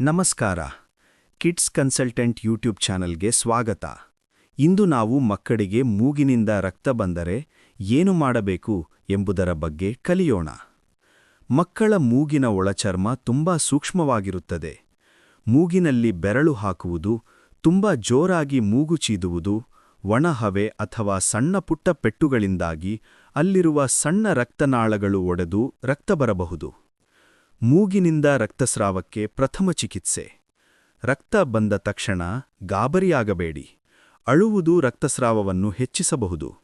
ನಮಸ್ಕಾರ. Kids consultant YouTube ಚಾನಲ್ಗೆ ಸ್ವಾಗತ. ಇಂದು ನಾವು ಮಕ್ಕಳಿಗೆ ಮೂಗಿನಿಂದ ರಕ್ತ ಬಂದರೆ ಏನು ಮಾಡಬೇಕು ಎಂಬುದರ ಬಗ್ಗೆ ಕಲಿಯೋಣ. ಮಕ್ಕಳ ಮೂಗಿನ ಒಳಚರ್ಮ ತುಂಬಾ ಸೂಕ್ಷ್ಮವಾಗಿರುತ್ತದೆ. ಮೂಗಿನಲ್ಲಿ ಬೆರಳು ಹಾಕುವುದು, ತುಂಬಾ ಜೋರಾಗಿ ಮೂಗು ಚೀದುವುದು, ಒಣಹವೆ ಅಥವಾ ಸಣ್ಣ ಪುಟ್ಟ ಪೆಟ್ಟುಗಳಿಂದಾಗಿ ಅಲ್ಲಿರುವ ಸಣ್ಣ ರಕ್ತನಾಳಗಳು ಒಡೆದು ರಕ್ತ ಬರಬಹುದು. ಮೂಗಿನಿಂದ ರಕ್ತಸ್ರಾವಕ್ಕೆ ಪ್ರಥಮ ಚಿಕಿತ್ಸೆ. ರಕ್ತ ಬಂದ ತಕ್ಷಣ ಗಾಬರಿಯಾಗಬೇಡಿ. ಅಳುವುದು ರಕ್ತಸ್ರಾವವನ್ನು ಹೆಚ್ಚಿಸಬಹುದು.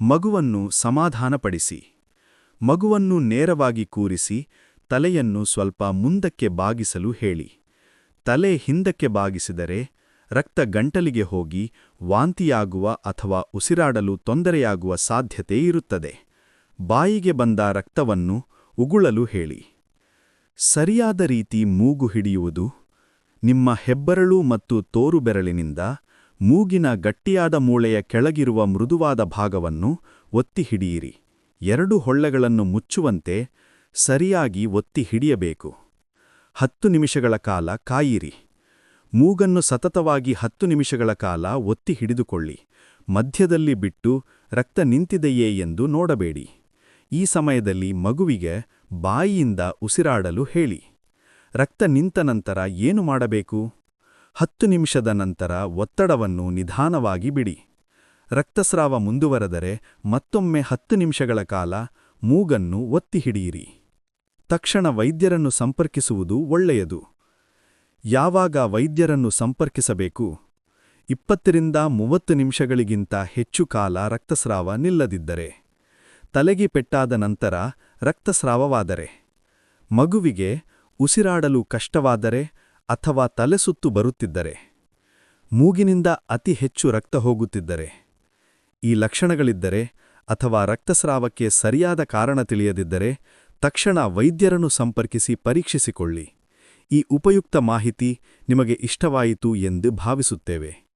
ಮಗುವನ್ನು ಸಮಾಧಾನಪಡಿಸಿ. ಮಗುವನ್ನು ನೇರವಾಗಿ ಕೂರಿಸಿ ತಲೆಯನ್ನು ಸ್ವಲ್ಪ ಮುಂದಕ್ಕೆ ಬಾಗಿಸಲು ಹೇಳಿ. ತಲೆ ಹಿಂದಕ್ಕೆ ಬಾಗಿಸಿದರೆ ರಕ್ತ ಗಂಟಲಿಗೆ ಹೋಗಿ ವಾಂತಿಯಾಗುವ ಅಥವಾ ಉಸಿರಾಡಲು ತೊಂದರೆಯಾಗುವ ಸಾಧ್ಯತೆ ಇರುತ್ತದೆ. ಬಾಯಿಗೆ ಬಂದ ರಕ್ತವನ್ನು ಉಗುಳಲು ಹೇಳಿ. ಸರಿಯಾದ ರೀತಿ ಮೂಗು ಹಿಡಿಯುವುದು, ನಿಮ್ಮ ಹೆಬ್ಬರಳು ಮತ್ತು ತೋರುಬೆರಳಿನಿಂದ ಮೂಗಿನ ಗಟ್ಟಿಯಾದ ಮೂಳೆಯ ಕೆಳಗಿರುವ ಮೃದುವಾದ ಭಾಗವನ್ನು ಒತ್ತಿ ಹಿಡಿಯಿರಿ. ಎರಡು ಹೊಳ್ಳೆಗಳನ್ನು ಮುಚ್ಚುವಂತೆ ಸರಿಯಾಗಿ ಒತ್ತಿ ಹಿಡಿಯಬೇಕು. ಹತ್ತು ನಿಮಿಷಗಳ ಕಾಲ ಕಾಯಿರಿ. ಮೂಗನ್ನು ಸತತವಾಗಿ ಹತ್ತು ನಿಮಿಷಗಳ ಕಾಲ ಒತ್ತಿ ಹಿಡಿದುಕೊಳ್ಳಿ. ಮಧ್ಯದಲ್ಲಿ ಬಿಟ್ಟು ರಕ್ತ ನಿಂತಿದೆಯೇ ಎಂದು ನೋಡಬೇಡಿ. ಈ ಸಮಯದಲ್ಲಿ ಮಗುವಿಗೆ ಬಾಯಿಯಿಂದ ಉಸಿರಾಡಲು ಹೇಳಿ. ರಕ್ತ ನಿಂತ ನಂತರ ಏನು ಮಾಡಬೇಕು? ಹತ್ತು ನಿಮಿಷದ ನಂತರ ಒತ್ತಡವನ್ನು ನಿಧಾನವಾಗಿ ಬಿಡಿ. ರಕ್ತಸ್ರಾವ ಮುಂದುವರೆದರೆ ಮತ್ತೊಮ್ಮೆ ಹತ್ತು ನಿಮಿಷಗಳ ಕಾಲ ಮೂಗನ್ನು ಒತ್ತಿ ಹಿಡಿಯಿರಿ. ತಕ್ಷಣ ವೈದ್ಯರನ್ನು ಸಂಪರ್ಕಿಸುವುದು ಒಳ್ಳೆಯದು. ಯಾವಾಗ ವೈದ್ಯರನ್ನು ಸಂಪರ್ಕಿಸಬೇಕು? ಇಪ್ಪತ್ತರಿಂದ ಮೂವತ್ತು ನಿಮಿಷಗಳಿಗಿಂತ ಹೆಚ್ಚು ಕಾಲ ರಕ್ತಸ್ರಾವ ನಿಲ್ಲದಿದ್ದರೆ. ತಲೆಗೆ ಪೆಟ್ಟಾದ ನಂತರ ರಕ್ತಸ್ರಾವವಾದರೆ, ಮಗುವಿಗೆ ಉಸಿರಾಡಲು ಕಷ್ಟವಾದರೆ ಅಥವಾ ತಲೆಸುತ್ತು ಬರುತ್ತಿದ್ದರೆ, ಮೂಗಿನಿಂದ ಅತಿ ಹೆಚ್ಚು ರಕ್ತ ಹೋಗುತ್ತಿದ್ದರೆ, ಈ ಲಕ್ಷಣಗಳಿದ್ದರೆ ಅಥವಾ ರಕ್ತಸ್ರಾವಕ್ಕೆ ಸರಿಯಾದ ಕಾರಣ ತಿಳಿಯದಿದ್ದರೆ ತಕ್ಷಣ ವೈದ್ಯರನ್ನು ಸಂಪರ್ಕಿಸಿ ಪರೀಕ್ಷಿಸಿಕೊಳ್ಳಿ. ಈ ಉಪಯುಕ್ತ ಮಾಹಿತಿ ನಿಮಗೆ ಇಷ್ಟವಾಯಿತು ಎಂದು ಭಾವಿಸುತ್ತೇವೆ.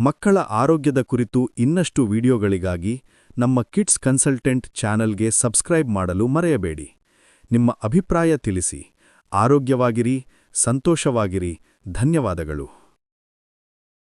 ಮಕ್ಕಳ ಆರೋಗ್ಯದ ಕುರಿತು ಇನ್ನಷ್ಟು ವಿಡಿಯೋಗಳಿಗಾಗಿ ನಮ್ಮ ಕಿಡ್ಸ್ ಕನ್ಸಲ್ಟೆಂಟ್ ಚಾನಲ್ಗೆ ಸಬ್ಸ್ಕ್ರೈಬ್ ಮಾಡಲು ಮರೆಯಬೇಡಿ. ನಿಮ್ಮ ಅಭಿಪ್ರಾಯ ತಿಳಿಸಿ. ಆರೋಗ್ಯವಾಗಿರಿ ಸಂತೋಷವಾಗಿರಿ. ಧನ್ಯವಾದಗಳು.